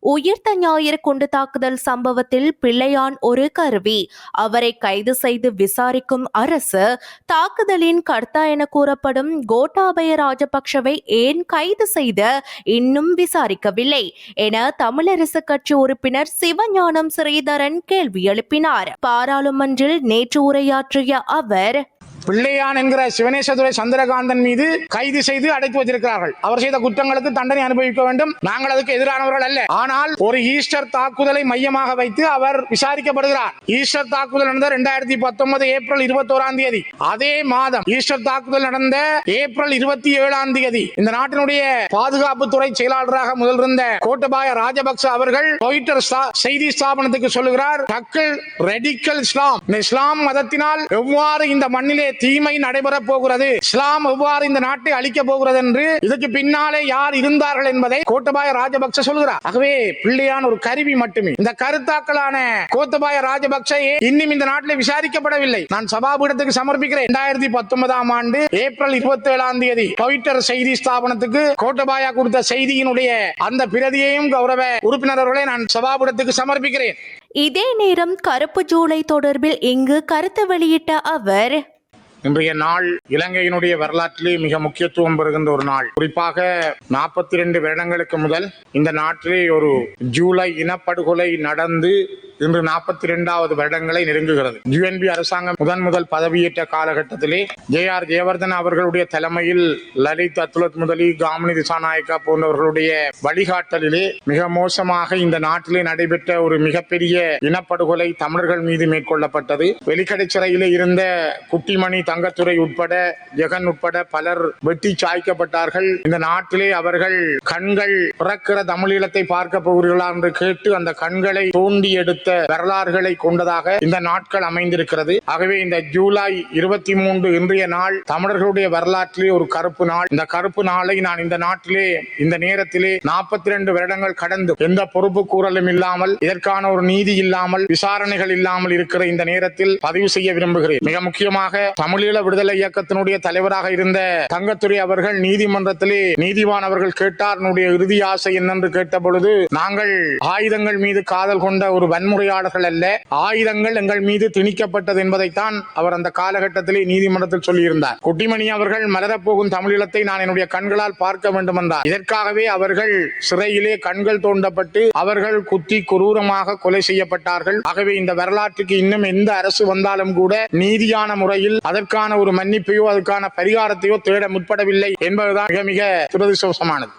உயிர்த்த ஞாயிறு குண்டு தாக்குதல் சம்பவத்தில் பிள்ளையான் ஒரு கருவி. அவரை கைது செய்து விசாரிக்கும் அரசு தாக்குதலின் கர்த்தா என கூறப்படும் கோட்டாபய ராஜபக்ஷவை ஏன் கைது செய்து இன்னும் விசாரிக்கவில்லை என தமிழரசு கட்சி உறுப்பினர் சிவஞானம் ஸ்ரீதரன் கேள்வி எழுப்பினார். பாராளுமன்றில் நேற்று உரையாற்றிய அவர் பிள்ளையான் என்கிற சிவனேசதுரை சந்திரகாந்தன் மீது கைது செய்து அடைத்து வச்சிருக்கிறார்கள். அவர் செய்த குற்றங்களுக்கு தண்டனை அனுபவிக்க வேண்டும். நாங்கள் அதுக்கு எதிரானவர்கள் அல்ல. ஆனால் ஒரு ஈஸ்டர் தாக்குதலை மையமாக வைத்து அவர் விசாரிக்கப்படுகிறார். ஈஸ்டர் தாக்குதல் நடந்த இரண்டாயிரத்தி பத்தொன்பது ஏப்ரல் இருபத்தோராம் தேதி. அதே மாதம் ஈஸ்டர் தாக்குதல் நடந்த ஏப்ரல் இருபத்தி ஏழாம் தேதி. இந்த நாட்டினுடைய பாதுகாப்புத்துறை செயலாளராக முதல் இருந்த கோட்டபாய ராஜபக்ச அவர்கள் ட்விட்டர் செய்தி ஸ்தாபனத்துக்கு சொல்லுகிறார் டக்கல் ரெடிக்கல் இஸ்லாம். இந்த இஸ்லாம் மதத்தினால் எவ்வாறு இந்த மண்ணிலே தீமை நடைபெறப் போகிறது. இஸ்லாம் எவ்வாறு இந்த நாட்டை அழிக்க போகிறது என்று இதுக்கு பின்னாலே யார் இருந்தார்கள் என்பதை கோட்டபாய ராஜபக்ச சொல்கிறார். ஆகவே பிள்ளையான் ஒரு கருவி மட்டுமே. இந்த கருத்தாக்களான கோத்தபாய ராஜபக்ச இன்னும் இந்த நாட்டில் விசாரிக்கப்படவில்லை. நான் சபாபீடத்துக்கு சமர்ப்பிக்கிறேன். இரண்டாயிரத்தி பத்தொன்பதாம் ஆண்டு ஏப்ரல் இருபத்தி ஏழாம் தேதி ட்விட்டர் செய்தி ஸ்தாபனத்துக்கு கோட்டபாயா கொடுத்த செய்தியினுடைய அந்த பிரதியையும் கௌரவ உறுப்பினர்களை நான் சபாபீடத்துக்கு சமர்ப்பிக்கிறேன். இதே நேரம் கருப்பு ஜூலை தொடர்பில் இங்கு கருத்து வெளியிட்ட அவர் இன்றைய நாள் இலங்கையினுடைய வரலாற்றிலே மிக முக்கியத்துவம் பெறுகின்ற ஒரு நாள். குறிப்பாக நாற்பத்தி ரெண்டு வருடங்களுக்கு முதல் இந்த நாட்டிலே ஒரு ஜூலை இனப்படுகொலை நடந்து இன்று நாற்பத்தி இரண்டாவது வருடங்களை நெருங்குகிறது. யுஎன்பி அரசாங்கம் முதன் முதல் பதவியேற்ற காலகட்டத்திலே ஜே ஆர் ஜெயவர்தன் அவர்களுடைய தலைமையில் லலித் அத்துலத் முதலி காமினி திசாநாயக்கா போன்றவர்களுடைய வழிகாட்டலிலே மிக மோசமாக இந்த நாட்டிலே நடைபெற்ற ஒரு மிகப்பெரிய இனப்படுகொலை தமிழர்கள் மீது மேற்கொள்ளப்பட்டது. வெளிக்கடை சிறையிலே இருந்த குட்டிமணி தங்கத்துறை உட்பட ஜெகன் உட்பட பலர் வெட்டி சாய்க்கப்பட்டார்கள். இந்த நாட்டிலே அவர்கள் கண்கள் பிறக்கிற தமிழீழத்தை பார்க்க போகிறீர்களா என்று கேட்டு அந்த கண்களை தோண்டி எடுத்து படைத்த வரலாறுகளை கொண்டதாக இந்த நாட்கள் அமைந்திருக்கிறது. ஆகவே இந்த ஜூலை இருபத்தி மூன்று இன்றைய நாள் தமிழர்களுடைய வரலாற்றிலே ஒரு கருப்பு நாள். இந்த கருப்பு நாளை நான் இந்த நாட்டிலே இந்த நேரத்திலே நாற்பத்தி ரெண்டு வருடங்கள் கடந்து எந்த பொறுப்பு கூறலும் இல்லாமல் இதற்கான ஒரு நீதி இல்லாமல் விசாரணைகள் இல்லாமல் இருக்கிற இந்த நேரத்தில் பதிவு செய்ய விரும்புகிறேன். மிக முக்கியமாக தமிழீழ விடுதலை இயக்கத்தினுடைய தலைவராக இருந்த தங்கத்துறை அவர்கள் நீதிமன்றத்திலே நீதிவான் அவர்கள் கேட்டார். இறுதி ஆசை என்னென்று கேட்ட பொழுது நாங்கள் ஆயுதங்கள் மீது காதல் கொண்ட ஒரு வன்முறை வன்முறையாளர்கள் அல்ல. ஆயுதங்கள் எங்கள் மீது திணிக்கப்பட்டது என்பதைத்தான் அவர் அந்த காலகட்டத்திலே நீதிமன்றத்தில் சொல்லியிருந்தார். குட்டிமணி அவர்கள் மலரப்போகும் தமிழீழத்தை நான் என்னுடைய கண்களால் பார்க்க வேண்டும் என்றார் இதற்காகவே அவர்கள் சிறையிலே கண்கள் தோண்டப்பட்டு அவர்கள் குத்தி குரூரமாக கொலை செய்யப்பட்டார்கள். ஆகவே இந்த வரலாற்றுக்கு இன்னும் எந்த அரசு வந்தாலும் கூட நீதியான முறையில் அதற்கான ஒரு மன்னிப்பையோ அதற்கான பரிகாரத்தையோ தேட முற்படவில்லை என்பதுதான் மிக மிக துரதிருஷ்டவசமானது.